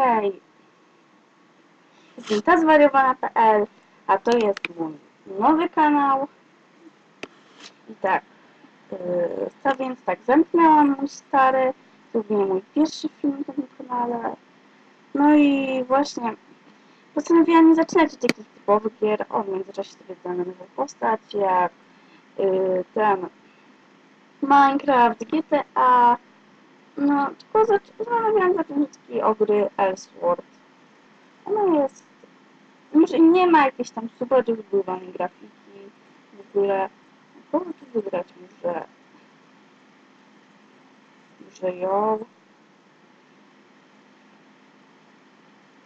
Okej. Jestem ta zwariowana.pl, a to jest mój nowy kanał. I tak, yy, co więc tak, zamknęłam mój stary, zrobiłem mój pierwszy film na tym kanale. No i właśnie postanowiłam nie zaczynać od takich typowych gier, o w międzyczasie sobie dodam nową postać, jak yy, ten Minecraft, GTA, no tylko zastanawiałam zacząć od takiej ogry Elsword. Ona jest, może nie ma jakiejś tam super rozbudowanej grafiki w ogóle. Kogo tu wybrać? Może, może ją?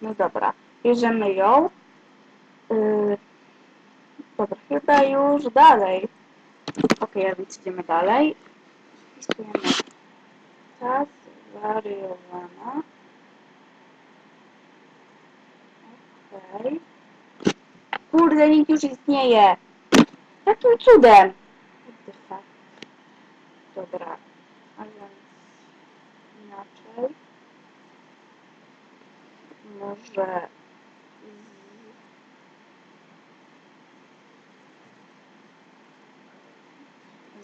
No dobra, bierzemy ją. Yy, dobra, chyba już dalej. Ok, a więc idziemy dalej. Wpisujemy czas wariowana. Okej. Kurde, link już istnieje. Jakim cudem? Dobra, a więc inaczej. Może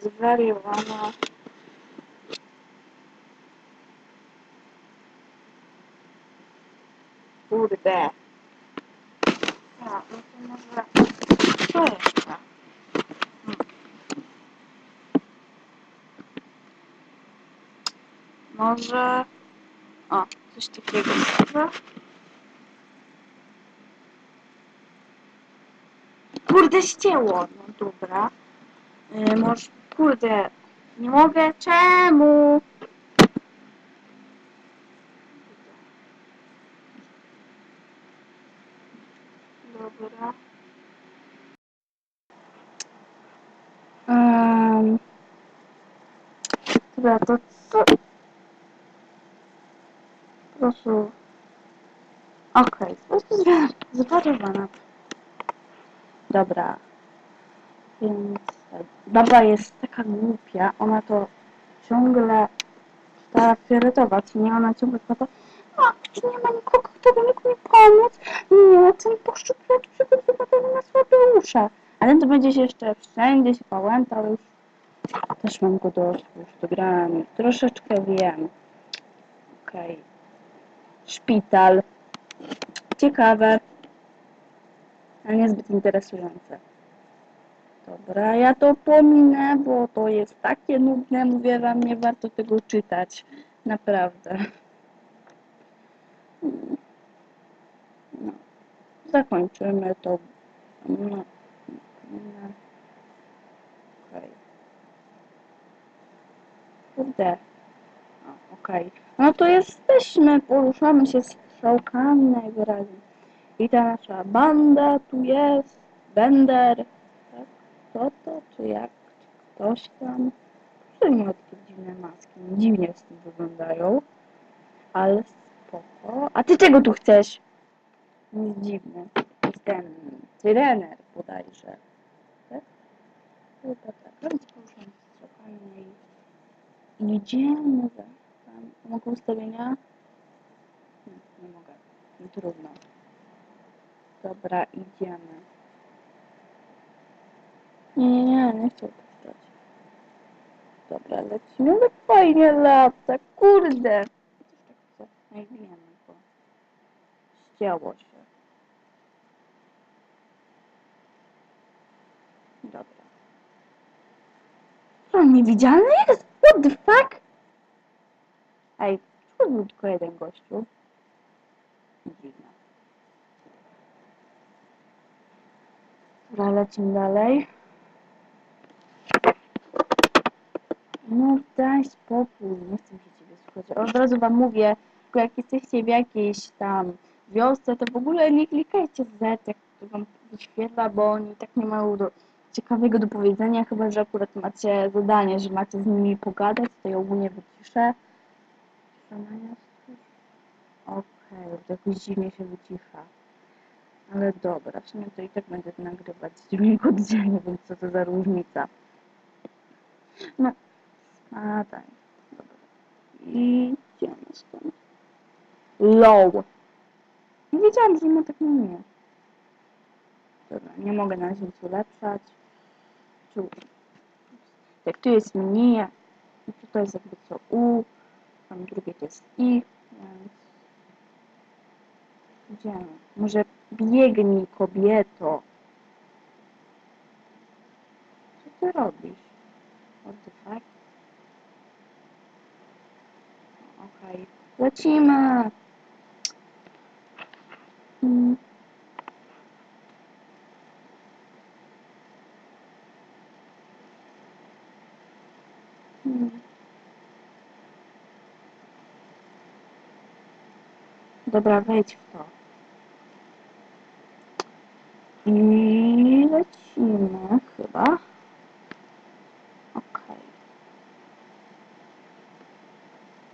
zwariowana Kurde. A, no to może... Co jeszcze? Hmm. Może... O, coś takiego może? Kurde, ścięło. No dobra. Yy, może... Kurde. Nie mogę. Czemu? Dobra. Um, dobra, to co? Proszę. Okej, zwa- zwariowana. Dobra. Więc e, baba jest taka głupia, ona to ciągle ta fioletowa, czy nie? Ona ciągle to a, czy nie ma nikogo, kto by mógł mi pomóc? Nie, ten poszczuplacz przygotował na słabe usze. Ale to będzie się jeszcze wszędzie się pałętał już. Też mam go dość, już dograłem. Troszeczkę wiem. Okej. Szpital. Ciekawe. Ale niezbyt interesujące. Dobra, ja to pominę, bo to jest takie nudne, mówię wam, nie warto tego czytać. Naprawdę. No. Zakończymy to. No. no. Okej. Kurde. Okej. No to jesteśmy, poruszamy się strzałkami najwyraźniej. I ta nasza banda tu jest. Bender. Tak? Kto to? Czy jak? Czy ktoś tam? Ma takie dziwne maski. Dziwnie z tym wyglądają. Ale spoko. A ty czego tu chcesz? Nic dziwne. Jest ten trener bodajże. Tak? Chyba tak. Poruszam się strzałkami no i idziemy za. Mogę ustawienia? Nie, nie mogę. No trudno. Dobra, idziemy. Nie, nie, nie, nie chcę opuszczać. Dobra, lecimy. No fajnie lata, kurde. Co? Nie wiemy, bo ścięło się. Dobra. On niewidzialny jest? What the fuck? Ej, czemu był tylko jeden gościu? Dziwne. Dobra, lecimy dalej. No daj spokój, nie chcę się ciebie słuchać. Od razu wam mówię, jak jesteście w jakiejś tam wiosce, to w ogóle nie klikajcie Z, jak to wam wyświetla, bo oni tak nie mają do, ciekawego do powiedzenia, chyba że akurat macie zadanie, że macie z nimi pogadać, to ja ogólnie wyciszę. Okej, to jakoś dziwnie się wycisza. Ale dobra, w sumie to i tak będę nagrywać dźwięk oddzielnie, więc co to za różnica. No, tak, dobra. Idziemy stąd. Low. Nie wiedziałam, że ma tak nie Dobra, nie mogę na razie nic ulepszać. Tak, tu jest mniej. I tutaj jest jakby co U. Tam drugie to jest I. Więc... Idziemy. Może biegnij, kobieto. Co ty robisz? What the fuck? Okej. Lecimy! Mm. Mm. Dobra, wejdź w to. I lecimy chyba. Okej.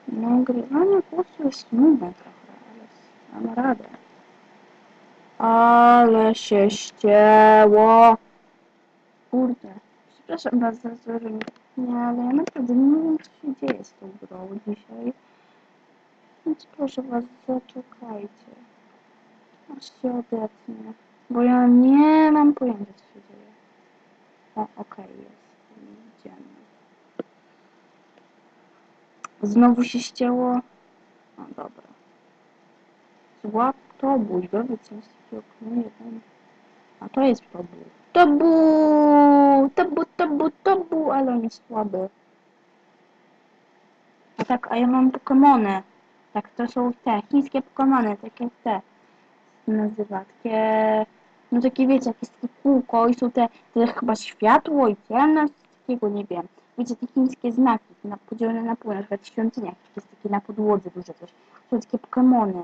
Nagrywanie głosu jest nudne trochę, ale mam radę. Ale się ścięło. Kurde. Przepraszam was za złożenie. Nie, ale ja naprawdę nie wiem, co się dzieje z tą grą dzisiaj. Więc proszę was, zaczekajcie. Aż się odetnie. Bo ja nie mam pojęcia, co się dzieje. O, okej, jest. Idziemy. Znowu się ścięło. No dobra. Złap dowiedz się z okno jeden. A to jest tobu. Tobu! Tobu, tobu, tobu, ale on jest słaby. A tak, a ja mam Pokemony. Tak, to są te, chińskie Pokemony, takie jak te. nazywa, takie... No takie wiecie, jak jest takie kółko i są te, te chyba światło i ciemność, takiego, nie wiem. Wiecie, te chińskie znaki, na, podzielone na pół, na przykład w świątyniach, takie na podłodze duże coś. Są takie Pokemony.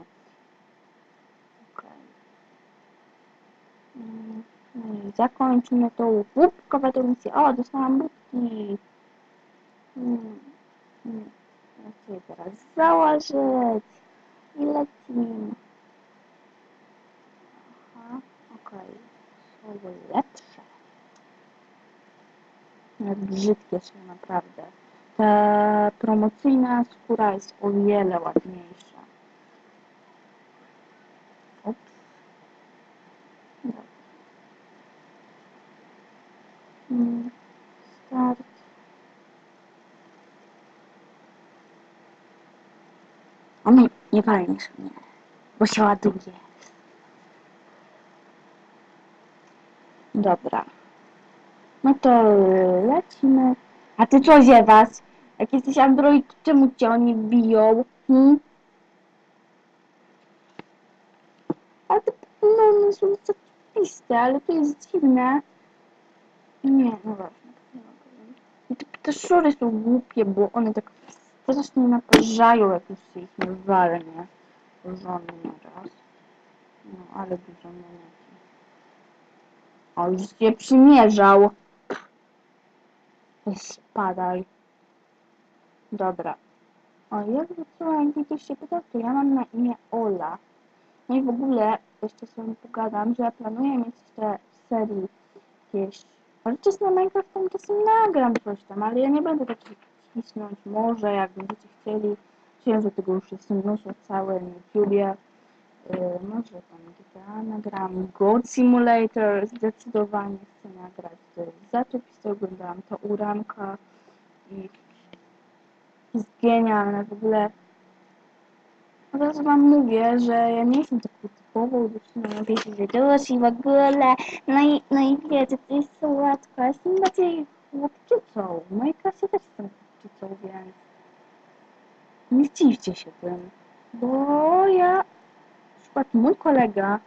Mm, No i zakończymy tą łupkową misję. O, dostałam budki. Mm, mm. Teraz założyć. I lecimy. Aha, okej. Są lepsze. Jak brzydkie są naprawdę. Ta promocyjna skóra jest o wiele ładniejsza. Start. O nie, nie palniesz mnie, bo się ładuje. Dobra. No to lecimy. A ty co ziewasz? Jak jesteś android, to czemu cię oni biją? Hmm? Ale te Pokémony są zajebiste, ale to jest dziwne. Nie, no właśnie. Nie te, te szory są głupie, bo one tak strasznie naparzają, jak już się ich nie walnie. Porządnie raz. No, ale dużo monety. O, już się przymierzał. Spadaj. Dobra. O, jakby co, jakby ktoś się pytał, to ja mam na imię Ola. No i w ogóle, jeszcze sobie pogadam, że ja planuję mieć te serii jakieś... Ale czasem na Minecraft tam czasem nagram coś tam, ale ja nie będę takich cisnąć. Może, jak chcieli. Wiem, że tego już jest mnóstwo całe na YouTubie. Yy, może tam GTA nagram, God Simulator zdecydowanie chcę nagrać. To jest oglądałam to u Ranka i jest genialne w ogóle. Od razu wam mówię, że ja nie jestem taką dziewczyną, lubię się wydusz i w ogóle. No i, no i wiecie, to jest słodko. Jestem bardziej chłopczycą. W mojej klasie też jestem chłopczycą, więc nie zdziwcie się tym. Bo ja, na przykład mój kolega,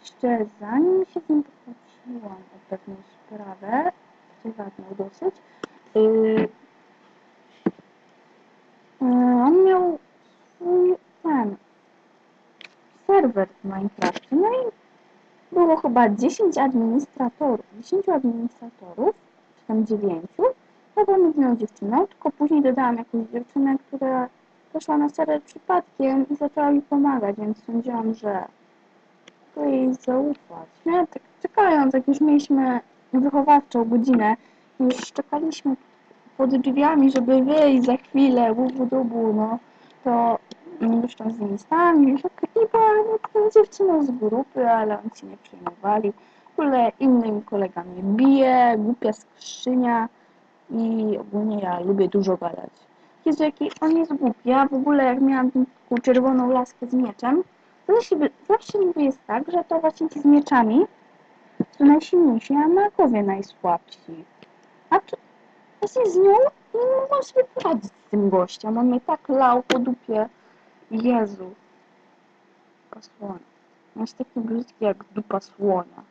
jeszcze zanim się z nim pokłóciłam o pewną sprawę, prywatną dosyć, yy, on miał swój ten serwer w Minecrafcie. No i było chyba 10 administratorów, 10 administratorów, czy tam 9. Ja byłam jedyną dziewczyną, tylko później dodałam jakąś dziewczynę, która poszła na serwer przypadkiem i zaczęła mi pomagać, więc sądziłam, że mogę jej zaufać. No tak czekając, jak już mieliśmy wychowawczą godzinę, już czekaliśmy pod drzwiami, żeby wyjść za chwilę, łubu dubu, no to tam z nimi stałam i, już- i kilka dziewczyn z grupy, ale oni się nie przejmowali. W ogóle innymi kolegami bije, głupia skrzynia i ogólnie ja lubię dużo gadać. Jezu, jaki on jest głupi. Ja w ogóle jak miałam taką czerwoną laskę z mieczem, to zawsze, zawsze niby jest tak, że to właśnie ci z mieczami są najsilniejsi, a magowie najsłabsi. A tu właśnie z nią nie mogłam sobie poradzić z tym gościem. On mnie tak lał po dupie. Jezu. Dupa słonia. On jest taki brzydki jak dupa słonia.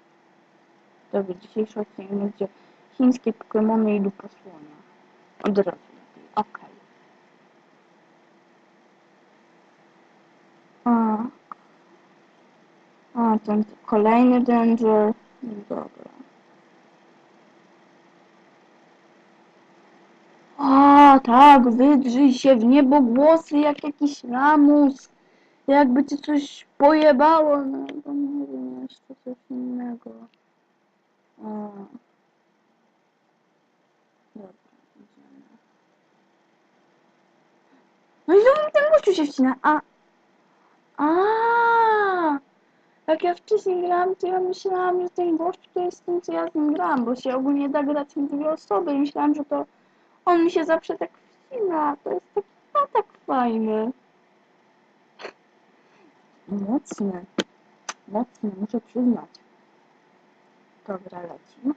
Dobra, dzisiejszy odcinek będzie chińskie Pokemony i dupa słonia. Od razu. Okej. A. A, ten kolejny danger. Dobra. A, tak, wydrzyj się w niebo głosy jak jakiś lamus. Jakby ci coś pojebało, no to nie wiem, jeszcze coś innego. A. Dobra. No i znowu ten gościu się wcina, a... A, Jak ja wcześniej grałam, to ja myślałam, że ten gościu to jest tym, co ja z nim grałam, bo się ogólnie da grać na dwie osoby i myślałam, że to on mi się zawsze tak wcina, to jest taki atak fajny. Mocny, mocny, muszę przyznać. Dobra, lecimy.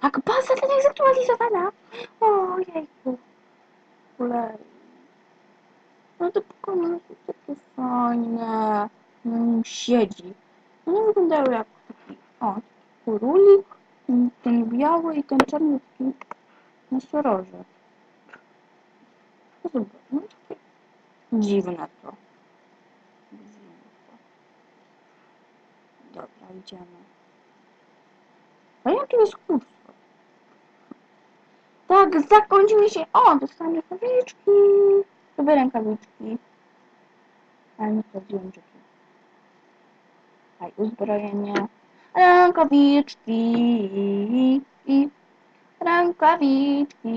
Tak, baza ten jest zaktualizowana. Ojejku. Kulej. No to pokoje są takie fajne. No, siedzi. No nie wyglądają jak taki, o, taki królik, ten- biały i ten czarny nosorożec. No no dziwne to. Dziwne to. Dobra, idziemy. A jaki jest kurs? Tak, zakończy mi się. O, dostałem rękawiczki. Sobie rękawiczki. Ale nie sprawdziłem, czy. Aj, uzbrojenie. Rękawiczki. I rękawiczki.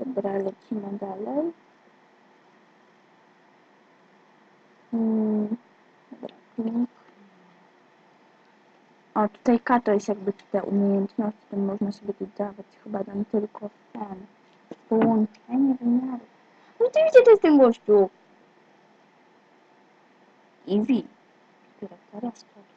Dobra, lecimy dalej. Hmm. Dobra, klik. O, tutaj K to jest jakby te umiejętności, to można sobie dodawać. Chyba dam tylko ten. Połączenie wymiarów. No Oczywiście to jest ten gościu. Easy. Teraz to